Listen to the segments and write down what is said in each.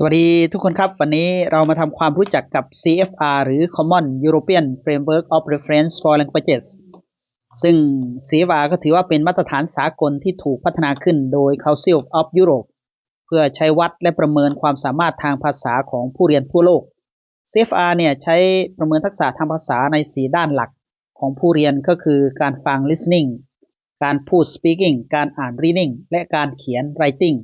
สวัสดีทุกคนครับ วันนี้เรามาทำความรู้จักกับ CFR หรือ Common European Framework of Reference for Languages ซึ่ง CFR ก็ถือว่าเป็นมาตรฐานสากลที่ถูกพัฒนาขึ้นโดย Council of Europe เพื่อใช้วัดและประเมินความสามารถทางภาษาของผู้เรียนทั่วโลก CFR เนี่ยใช้ประเมินทักษะทางภาษาใน 4 ด้านหลักของผู้เรียนก็คือการฟัง listening การพูด speaking การอ่าน reading และการเขียน writing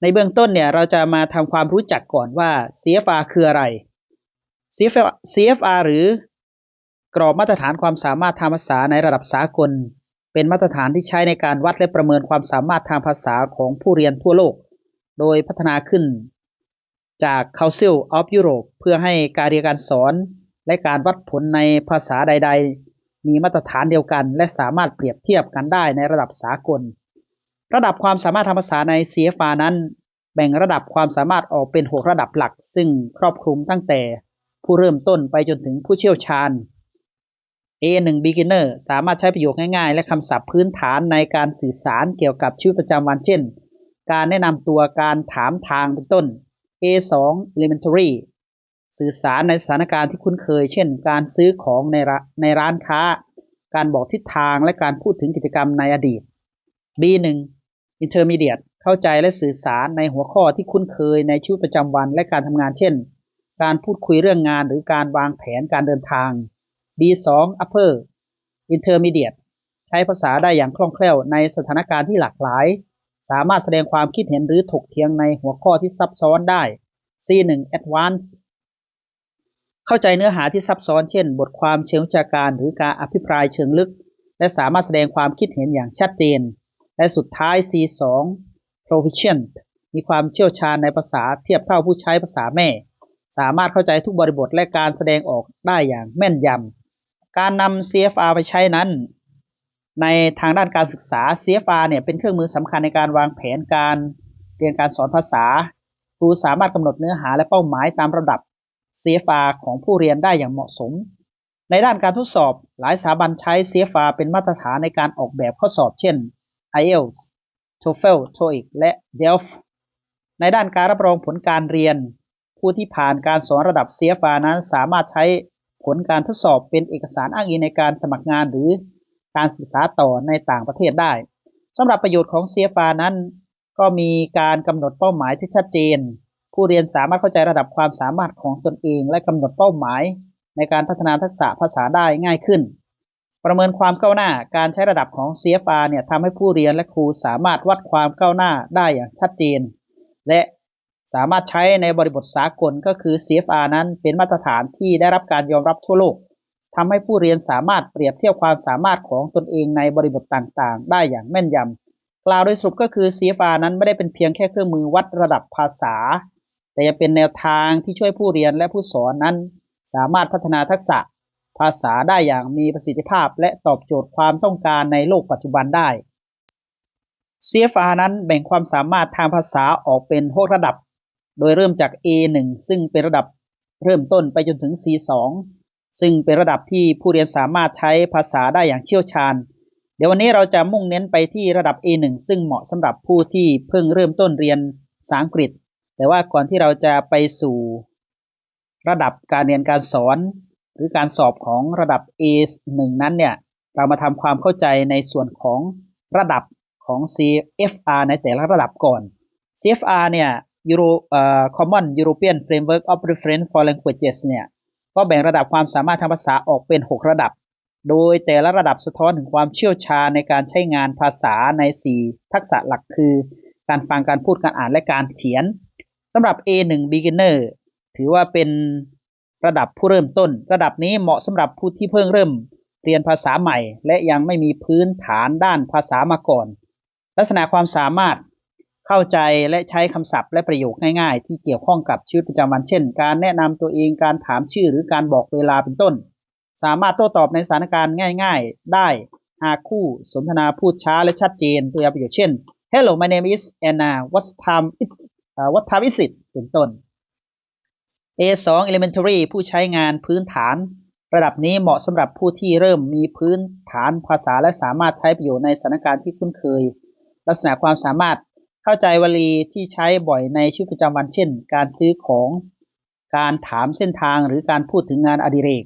ในเบื้องต้นเนี่ยเราจะมาทำความรู้จักก่อนว่า CFR คืออะไร CFR, CFR หรือกรอบมาตรฐานความสามารถทางภาษาในระดับสากล เป็นมาตรฐานที่ใช้ในการวัดและประเมินความสามารถทางภาษาของผู้เรียนทั่วโลก โดยพัฒนาขึ้นจาก Council of Europe เพื่อให้การเรียนการสอน และการวัดผลในภาษาใด ๆ มีมาตรฐานเดียวกัน และสามารถเปรียบเทียบกันได้ในระดับสากล ระดับความสามารถทางภาษาใน CFR นั้น แบ่งระดับความสามารถออกเป็น 6 ระดับหลัก ซึ่งครอบคลุมตั้งแต่ผู้เริ่มต้นไปจนถึงผู้เชี่ยวชาญ A1 Beginner สามารถใช้ประโยคง่ายๆ และคำศัพท์พื้นฐานในการสื่อสารเกี่ยวกับชีวิตประจำวันเช่น การแนะนำตัวการถามทางเป็นต้น A2 Elementary สื่อสารในสถานการณ์ที่คุ้นเคย เช่น การซื้อของในในร้านค้า การบอกทิศทางและการพูดถึงกิจกรรมในอดีต B1 Intermediate เข้าใจและสื่อสารในหัวข้อที่คุ้นเคยในชีวิตประจำวันและการทำงานเช่น การพูดคุยเรื่องงานหรือการวางแผนการเดินทาง B2 Upper Intermediate ใช้ภาษาได้อย่างคล่องแคล่วในสถานการณ์ที่หลากหลาย สามารถแสดงความคิดเห็นหรือถกเถียงในหัวข้อที่ซับซ้อนได้ C1 Advanced เข้าใจเนื้อหาที่ซับซ้อนเช่น บทความเชิงวิชาการหรือการอภิปรายเชิงลึก และสามารถแสดงความคิดเห็นอย่างชัดเจน และสุดท้าย C2 Proficient มีความเชี่ยวชาญในภาษาเทียบเท่าผู้ใช้ภาษาแม่ สามารถเข้าใจทุกบริบทและการแสดงออกได้อย่างแม่นยำ การนำ CFR ไปใช้นั้น ในทางด้านการศึกษา CFR เนี่ยเป็นเครื่องมือสำคัญในการวางแผนการเรียนการสอนภาษา ครูสามารถกำหนดเนื้อหาและเป้าหมายตามระดับ CFR ของผู้เรียนได้อย่างเหมาะสม ในด้านการทดสอบ หลายสถาบันใช้ CFR เป็นมาตรฐานในการออกแบบข้อสอบ เช่น IELTS TOEFL TOEIC และ DELF ในด้านการรับรองผลการเรียน ผู้ที่ผ่านการสอนระดับ CFR นั้นสามารถใช้ผลการทดสอบเป็นเอกสารอ้างอิงในการสมัครงานหรือการศึกษาต่อในต่างประเทศได้สำหรับประโยชน์ของ CFR นั้น ก็มีการกำหนดเป้าหมายที่ชัดเจน ผู้เรียนสามารถเข้าใจระดับความสามารถของตนเอง และกำหนดเป้าหมาย ในการพัฒนาทักษะภาษาได้ง่ายขึ้น ประเมินความก้าวหน้าการใช้ระดับของ CFR เนี่ยทำให้ผู้เรียนและครูสามารถวัดความก้าวหน้าได้อย่างชัดเจน และสามารถใช้ในบริบทสากลก็คือ CFR นั้นเป็นมาตรฐานที่ได้รับการยอมรับทั่วโลกทำให้ผู้เรียนสามารถเปรียบเทียบความสามารถของตนเองในบริบทต่างๆ ได้อย่างแม่นยำกล่าวโดยสรุปก็คือ CFR นั้นไม่ได้เป็นเพียงแค่เครื่องมือวัดระดับภาษา แต่ยังเป็นแนวทางที่ช่วยผู้เรียนและผู้สอนนั้น สามารถพัฒนาทักษะ ภาษาได้อย่างมีประสิทธิภาพและตอบโจทย์ความต้องการในโลกปัจจุบันได้ CFR นั้นแบ่งความสามารถทางภาษาออกเป็น6ระดับ โดยเริ่มจาก A1 ซึ่งเป็นระดับเริ่มต้นไปจนถึง C2 ซึ่งเป็นระดับที่ผู้เรียนสามารถใช้ภาษาได้อย่างเชี่ยวชาญ เดี๋ยววันนี้เราจะมุ่งเน้นไปที่ระดับ A1 ซึ่งเหมาะสำหรับผู้ที่เพิ่งเริ่มต้นเรียนภาษาอังกฤษ แต่ว่าก่อนที่เราจะไปสู่ ระดับการเรียนการสอน หรือการสอบของระดับ A1 นั้นเนี่ยเรามาทำความเข้าใจในส่วนของระดับของ CFR ในแต่ละระดับก่อน CFR เนี่ย Euro เอ่อ Common European Framework of Reference for Languages เนี่ยก็แบ่งระดับความสามารถทางภาษาออกเป็น 6 ระดับ โดยแต่ละระดับสะท้อนถึงความเชี่ยวชาญในการใช้งานภาษาใน 4 ทักษะหลักคือ การฟังการพูดการอ่านและการเขียนสำหรับ A1 Beginner ถือว่าเป็น ระดับผู้เริ่มต้น ระดับนี้เหมาะสำหรับผู้ที่เพิ่งเริ่ม เรียนภาษาใหม่ และยังไม่มีพื้นฐานด้านภาษามาก่อน ลักษณะความสามารถเข้าใจและใช้คำศัพท์และประโยคง่ายๆ ที่เกี่ยวข้องกับชีวิตประจำวันเช่น การแนะนำตัวเองการถามชื่อหรือการบอกเวลาเป็นต้น สามารถโต้ตอบในสถานการณ์ง่าย ๆ ได้หากคู่สนทนาพูดช้าและชัดเจนตัวอย่างประโยคเช่น Hello my name is Anna what time is uh, what time is it เป็นต้น A2 Elementary ผู้ใช้งานพื้นฐาน ระดับนี้เหมาะสำหรับผู้ที่เริ่มมีพื้นฐานภาษาและสามารถใช้ประโยชน์ในสถานการณ์ที่คุ้นเคย ลักษณะความสามารถเข้าใจวลีที่ใช้บ่อยในชีวิตประจำวันเช่น การซื้อของ การถามเส้นทางหรือการพูดถึงงานอดิเรก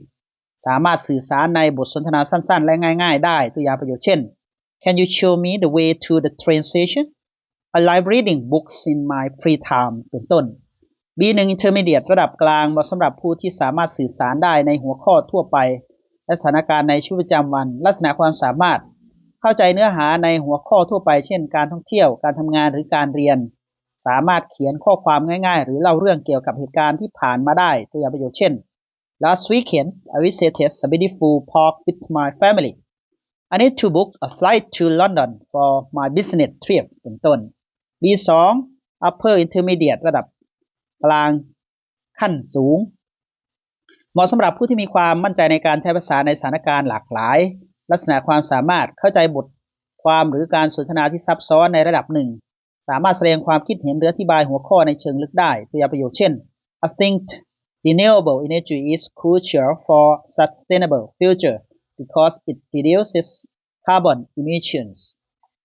สามารถสื่อสารในบทสนทนาสั้น ๆ และง่าย ๆ ได้ตัวอย่างประโยชน์เช่น Can you show me the way to the train station I like reading books in my free time เป็นต้น B1 Intermediate ระดับกลางเหมาะสำหรับผู้ที่สามารถสื่อสารได้ในหัวข้อทั่วไป และสถานการณ์ในชีวิตประจำวัน ลักษณะความสามารถ เข้าใจเนื้อหาในหัวข้อทั่วไป เช่น การท่องเที่ยว การทำงานหรือการเรียน สามารถเขียนข้อความง่ายๆ หรือเล่าเรื่องเกี่ยวกับเหตุการณ์ที่ผ่านมาได้ตัวอย่างประโยชน์เช่น Last weekend I visited a beautiful park with my family I need to book a flight to London for my business trip เป็นต้น B2 Upper Intermediate ระดับ กลาง ขั้นสูง เหมาะสำหรับผู้ที่มีความมั่นใจในการใช้ภาษาในสถานการณ์หลากหลาย ลักษณะความสามารถเข้าใจบทความหรือการสนทนาที่ซับซ้อนในระดับหนึ่ง สามารถแสดงความคิดเห็นหรืออธิบายหัวข้อในเชิงลึกได้ตัวอย่างประโยชน์เช่น I think renewable energy is crucial for sustainable future because it reduces carbon emissions.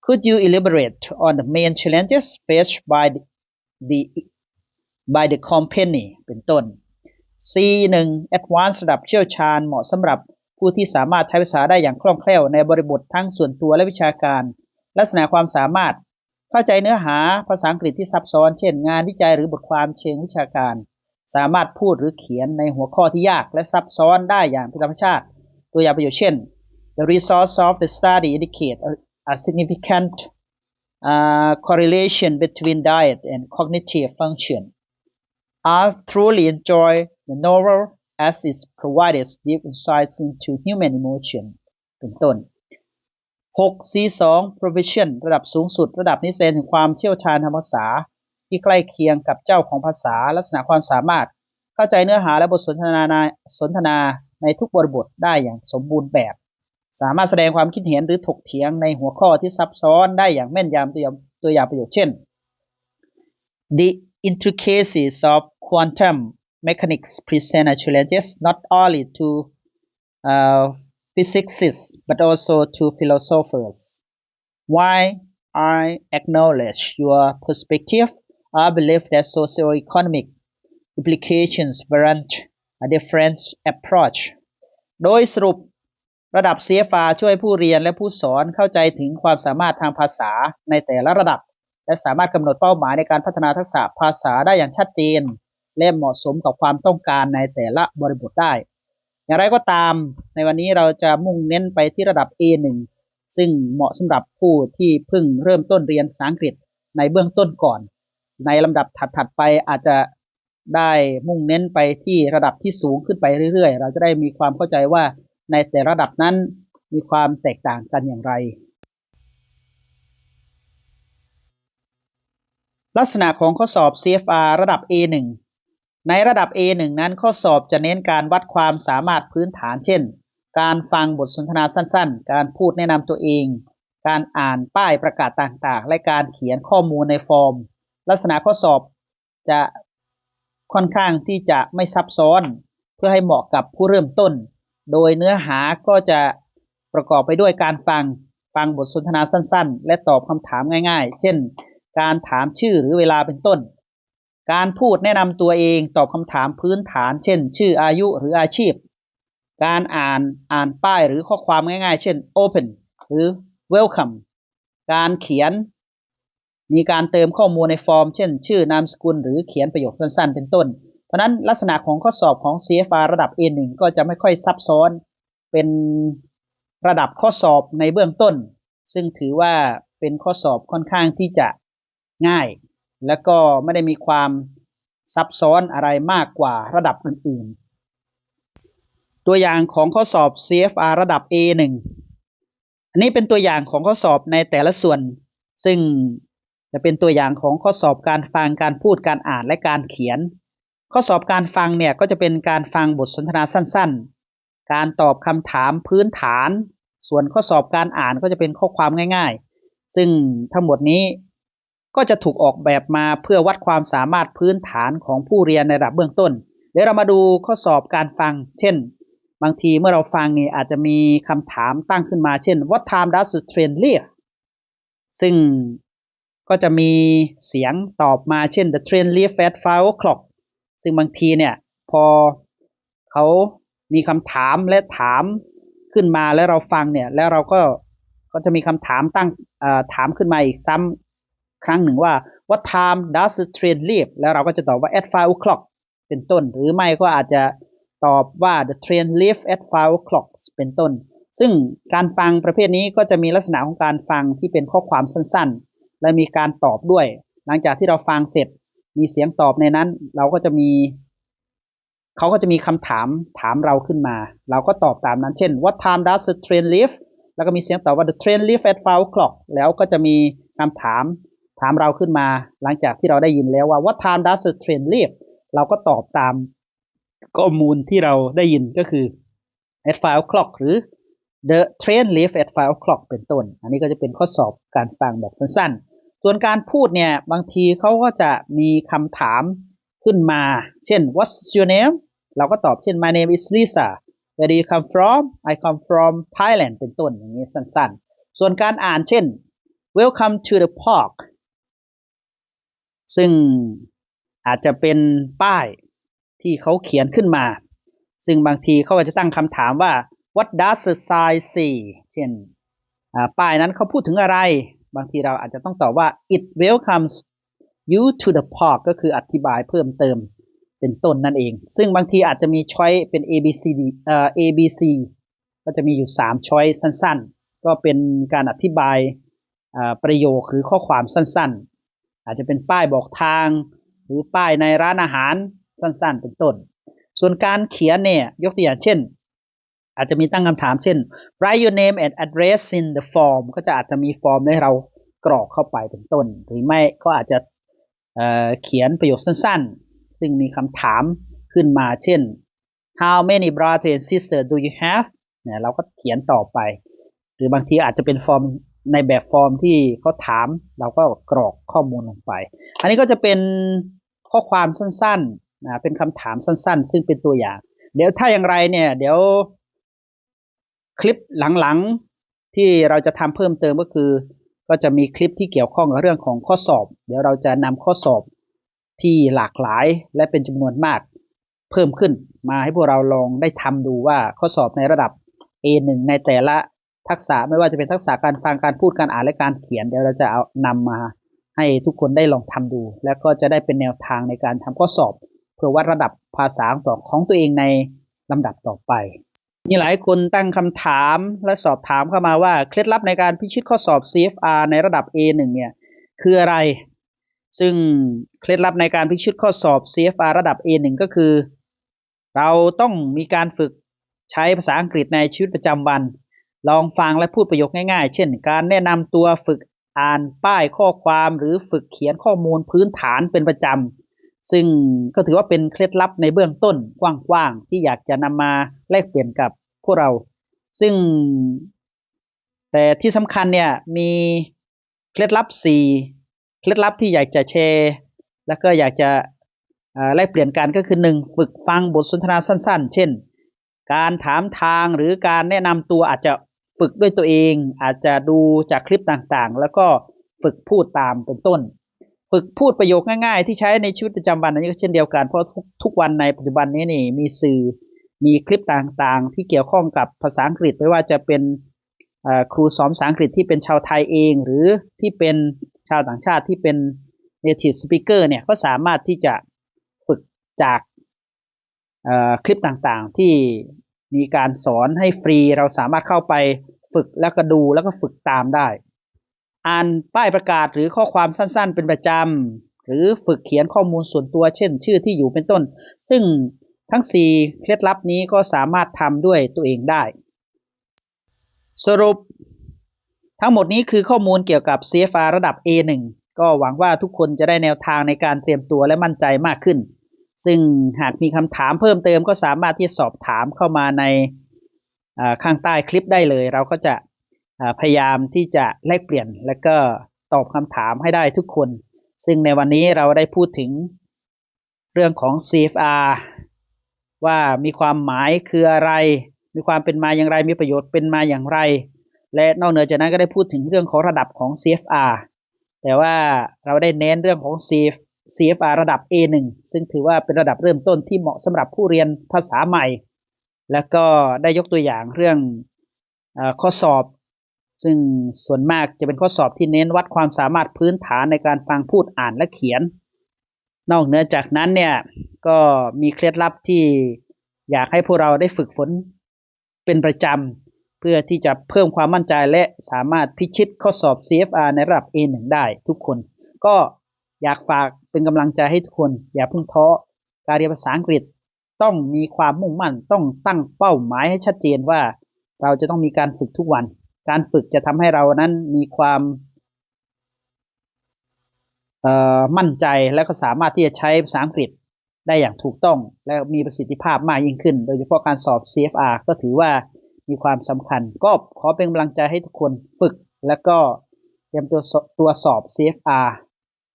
Could you elaborate on the main challenges faced by the, the by the company เป็นต้น C1 Advanced ระดับเชี่ยวชาญเหมาะสำหรับผู้ที่สามารถใช้ภาษาได้อย่างคล่องแคล่วในบริบททั้งส่วนตัวและวิชาการ ลักษณะความสามารถ เข้าใจเนื้อหาภาษาอังกฤษที่ซับซ้อน เช่น งานวิจัยหรือบทความเชิงวิชาการ สามารถพูดหรือเขียนในหัวข้อที่ยากและซับซ้อนได้อย่างเป็นธรรมชาติ ตัวอย่างประโยชน์เช่น The results of the study indicate a significant uh, correlation between diet and cognitive function. I truly enjoy the novel as it provides deep insights into human emotion เป็นต้น 6 C2 Provision ระดับสูงสุด ระดับนิสัยถึงความเชี่ยวชาญทางภาษา ที่ใกล้เคียงกับเจ้าของภาษาลักษณะความสามารถ เข้าใจเนื้อหาและบทสนทนาในสนทนาในทุกบริบทได้อย่างสมบูรณ์แบบ สามารถแสดงความคิดเห็นหรือถกเถียงในหัวข้อที่ซับซ้อนได้อย่างแม่นยำตัวอย่างตัวอย่างประโยชน์เช่น The intricacies of quantum mechanics present a challenges not only to uh, physicists but also to philosophers. While I acknowledge your perspective, I believe that socioeconomic implications warrant a different approach. โดยสรุป ระดับ CFR ช่วยผู้เรียนและผู้สอนเข้าใจถึงความสามารถทางภาษาในแต่ละระดับ และสามารถกำหนดเป้าหมายในการพัฒนาทักษะภาษาได้อย่างชัดเจน และเหมาะสมกับความต้องการในแต่ละบริบทได้ อย่างไรก็ตาม ในวันนี้เราจะมุ่งเน้นไปที่ระดับ A1 ซึ่งเหมาะสำหรับผู้ที่เพิ่งเริ่มต้นเรียนภาษาอังกฤษในเบื้องต้นก่อน ในลำดับถัดๆไปอาจจะได้มุ่งเน้นไปที่ระดับที่สูงขึ้นไปเรื่อยๆ เราจะได้มีความเข้าใจว่าในแต่ระดับนั้นมีความแตกต่างกันอย่างไร ลักษณะของข้อสอบ CFR ระดับ A1 ในระดับ A1 นั้นข้อสอบจะเน้นการวัดความสามารถพื้นฐานเช่น การฟังบทสนทนาสั้นๆ การพูดแนะนำตัวเอง การอ่านป้ายประกาศต่างๆ และการเขียนข้อมูลในฟอร์ม ลักษณะข้อสอบจะค่อนข้างที่จะไม่ซับซ้อน เพื่อให้เหมาะกับผู้เริ่มต้น โดยเนื้อหาก็จะประกอบไปด้วยการฟัง ฟังบทสนทนาสั้นๆ และตอบคำถามง่าย ๆ เช่น การถามชื่อหรือเวลาเป็นต้น การพูดแนะนำตัวเองตอบคำถามพื้นฐาน เช่น ชื่ออายุหรืออาชีพ การอ่านอ่านป้ายหรือข้อความง่าย ๆ เช่น open หรือ welcome การเขียน มีการเติมข้อมูลในฟอร์ม เช่น ชื่อนามสกุล หรือเขียนประโยคสั้น ๆ เป็นต้น เพราะนั้นลักษณะของข้อสอบของ CFR ระดับ A1 ก็จะไม่ค่อยซับซ้อนเป็นระดับข้อสอบในเบื้องต้น ซึ่งถือว่าเป็นข้อสอบค่อนข้างที่จะ ง่าย และก็ไม่ได้มีความซับซ้อนอะไรมากกว่าระดับอื่นๆ ตัวอย่างของข้อสอบ CFR ระดับ A1 อันนี้เป็นตัวอย่างของข้อสอบในแต่ละส่วน ซึ่งจะเป็นตัวอย่างของข้อสอบการฟังการพูดการอ่านและการเขียน ข้อสอบการฟังเนี่ยก็จะเป็นการฟังบทสนทนาสั้นๆ การตอบคำถามพื้นฐาน ส่วนข้อสอบการอ่านก็จะเป็นข้อความง่าย ๆ ซึ่งทั้งหมดนี้ ก็จะถูกออกแบบมาเพื่อวัดความสามารถพื้นฐานของผู้เรียนในระดับเบื้องต้น เดี๋ยวเรามาดูข้อสอบการฟัง เช่น บางทีเมื่อเราฟังนี่อาจจะมีคำถามตั้งขึ้นมา เช่น what time does the train leave ซึ่งก็จะมีเสียงตอบมาเช่น the train leaves at five o'clock ซึ่งบางทีเนี่ยพอเขามีคำถามและถามขึ้นมาแล้วเราฟังเนี่ยแล้วเราก็ก็จะมีคำถามตั้งถามขึ้นมาอีกซ้ำ ครั้งหนึ่งว่า what time does the train leave แล้วเราก็จะตอบว่า at five o'clock เป็นต้น หรือไม่ก็อาจจะตอบว่า the train leaves at five o'clock เป็นต้น ซึ่งการฟังประเภทนี้ก็จะมีลักษณะของการฟังที่เป็นข้อความสั้นๆ และมีการตอบด้วย หลังจากที่เราฟังเสร็จมีเสียงตอบในนั้น เราก็จะมีเขาก็จะมีคำถามถามเราขึ้นมา เราก็ตอบตามนั้น เช่น what time does the train leave แล้วก็มีเสียงตอบว่า the train leaves at five o'clock แล้วก็จะมีคำถาม ถามเราขึ้นมาหลังจากที่เราได้ยินแล้วว่า what time does the train leave เราก็ตอบตามข้อมูลที่เราได้ยินก็คือ at five o'clock หรือ the train leave at five o'clock เป็นต้น อันนี้ก็จะเป็นข้อสอบการฟังแบบสั้นๆ ส่วนการพูดเนี่ย บางทีเขาก็จะมีคำถามขึ้นมา เช่น what's your name เราก็ตอบเช่น my name is Lisa where do you come from I come from Thailand เป็นต้นอย่างนี้สั้นๆ ส่วนการอ่านเช่น welcome to the park ซึ่งอาจจะเป็นป้ายที่เขาเขียนขึ้นมา ซึ่งบางทีเขาก็จะตั้งคำถามว่า what does the sign say เช่นป้ายนั้นเขาพูดถึงอะไร บางทีเราอาจจะต้องตอบว่า it welcomes you to the park ก็คืออธิบายเพิ่มเติมเป็นต้นนั่นเอง ซึ่งบางทีอาจจะมีช้อยเป็น A B C D เอ่อ A B C ก็จะมีอยู่ 3 ช้อยสั้นๆ ก็เป็นการอธิบายประโยคหรือข้อความสั้นๆ อาจจะเป็นป้ายบอกทาง หรือป้ายในร้านอาหารสั้นๆ เป็นต้น ส่วนการเขียนเนี่ยยกตัวอย่างเช่น อาจจะมีตั้งคำถามเช่น write your name and address in the form ก็จะอาจจะมีฟอร์มให้เรากรอกเข้าไปเป็นต้น หรือไม่ก็อาจจะเเขียนประโยคสั้นๆ ซึ่งมีคำถามขึ้นมาเช่น how many brothers and sisters do you have เนี่ยเราก็เขียนต่อไป หรือบางทีอาจจะเป็นฟอร์ม ในแบบฟอร์มที่เขาถามเราก็กรอกข้อมูลลงไป อันนี้ก็จะเป็นข้อความสั้นๆนะเป็นคำถามสั้น ๆ ซึ่งเป็นตัวอย่าง เดี๋ยวถ้าอย่างไรเนี่ย เดี๋ยวคลิปหลังๆที่เราจะทำเพิ่มเติมก็คือ ก็จะมีคลิปที่เกี่ยวข้องกับเรื่องของข้อสอบ เดี๋ยวเราจะนำข้อสอบที่หลากหลายและเป็นจำนวนมากเพิ่มขึ้น มาให้พวกเราลองได้ทำดูว่าข้อสอบในระดับ A1 ในแต่ละ ทักษะไม่ว่าจะเป็นทักษะการฟังการพูดการอ่านและการเขียนเดี๋ยวเราจะเอานำมาให้ทุกคนได้ลองทำดู แล้วก็จะได้เป็นแนวทางในการทำข้อสอบ เพื่อวัดระดับภาษาต่อของตัวเองในลำดับต่อไป มีหลายคนตั้งคำถามและสอบถามเข้ามาว่าเคล็ดลับในการพิชิตข้อสอบ CFR ในระดับ A1 เนี่ยคืออะไร ซึ่งเคล็ดลับในการพิชิตข้อสอบ CFR ระดับ A1 ก็คือ เราต้องมีการฝึกใช้ภาษาอังกฤษในชีวิตประจำวัน ลองฟังและพูดประโยคง่ายๆ เช่น การแนะนำตัวฝึกอ่านป้ายข้อความหรือฝึกเขียนข้อมูลพื้นฐานเป็นประจำ ซึ่งก็ถือว่าเป็นเคล็ดลับในเบื้องต้นกว้างๆ ที่อยากจะนำมาแลกเปลี่ยนกับพวกเรา ซึ่ง แต่ที่สำคัญเนี่ยมีเคล็ดลับสี่เคล็ดลับที่อยากจะแชร์ แล้วก็อยากจะแลกเปลี่ยนกันก็คือหนึ่งฝึกฟังบทสนทนาสั้น ๆ เช่น การถามทางหรือการแนะนำตัวอาจจะ ฝึกด้วยตัวเองอาจจะดูจากคลิปต่างๆ แล้วก็ฝึกพูดตามเป็นต้น ฝึกพูดประโยคง่ายๆ ที่ใช้ในชีวิตประจำวันอันนี้ก็เช่นเดียวกันเพราะทุกทุกวันในปัจจุบันนี้นี่มีสื่อมีคลิปต่างๆ ที่เกี่ยวข้องกับภาษาอังกฤษไม่ว่าจะเป็นครูสอนภาษาอังกฤษที่เป็นชาวไทยเอง หรือที่เป็นชาวต่างชาติที่เป็น native speaker เนี่ยก็สามารถที่จะฝึกจากคลิปต่างๆ ที่ มีการสอนให้ฟรีเราสามารถเข้าไปฝึกแล้วก็ดูแล้วก็ฝึกตามได้ อ่านป้ายประกาศหรือข้อความสั้นๆ เป็นประจำหรือฝึกเขียนข้อมูลส่วนตัว เช่น ชื่อที่อยู่เป็นต้น ซึ่งทั้ง 4 เคล็ดลับนี้ก็สามารถทำด้วยตัวเองได้ สรุป ทั้งหมดนี้คือข้อมูลเกี่ยวกับ CFR ระดับ A1 ก็หวังว่าทุกคนจะได้แนวทางในการเตรียมตัวและมั่นใจมากขึ้น ซึ่งหากมีคำถามเพิ่มเติมก็สามารถที่สอบถามเข้ามาในข้างใต้คลิปได้เลย เราก็จะพยายามที่จะแลกเปลี่ยนและก็ตอบคำถามให้ได้ทุกคน ซึ่งในวันนี้เราได้พูดถึงเรื่องของ CFR ว่ามีความหมายคืออะไร มีความเป็นมาอย่างไร มีประโยชน์เป็นมาอย่างไร และนอกเหนือจากนั้นก็ได้พูดถึงเรื่องของระดับของ CFR แแต่ว่าเราได้เน้นเรื่องของ C CFR ระดับ A1 ซึ่งถือว่าเป็นระดับเริ่มต้นที่เหมาะสำหรับผู้เรียนภาษาใหม่ แล้วก็ได้ยกตัวอย่างเรื่องอข้อสอบ ซึ่งส่วนมากจะเป็นข้อสอบที่เน้นวัดความสามารถพื้นฐานในการฟังพูดอ่านและเขียน นอกเหนือจากนั้นเนี่ยก็มีเคล็ดลับที่อยากให้พวกเราได้ฝึกฝนเป็นประจำเพื่อที่จะเพิ่มความมั่นใจและสามารถพิชิตข้อสอบ CFR ในระดับ A1 ได้ทุกคน ก็ อยากฝากเป็นกำลังใจให้ทุกคน อย่าเพิ่งท้อการเรียนภาษาอังกฤษต้องมีความมุ่งมั่นต้องตั้งเป้าหมายให้ชัดเจนว่า เราจะต้องมีการฝึกทุกวัน การฝึกจะทำให้เรานั้นมีความมั่นใจและก็สามารถที่จะใช้ภาษาอังกฤษได้อย่างถูกต้องและมีประสิทธิภาพมากยิ่งขึ้น โดยเฉพาะการสอบ CFR ก็ถือว่ามีความสำคัญ ก็ขอเป็นกำลังใจให้ทุกคนฝึก และก็เตรียมตัวสตัวสอบ CFR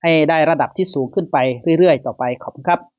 ให้ได้ระดับที่สูงขึ้นไปเรื่อยๆ ต่อไปขอบคุณครับ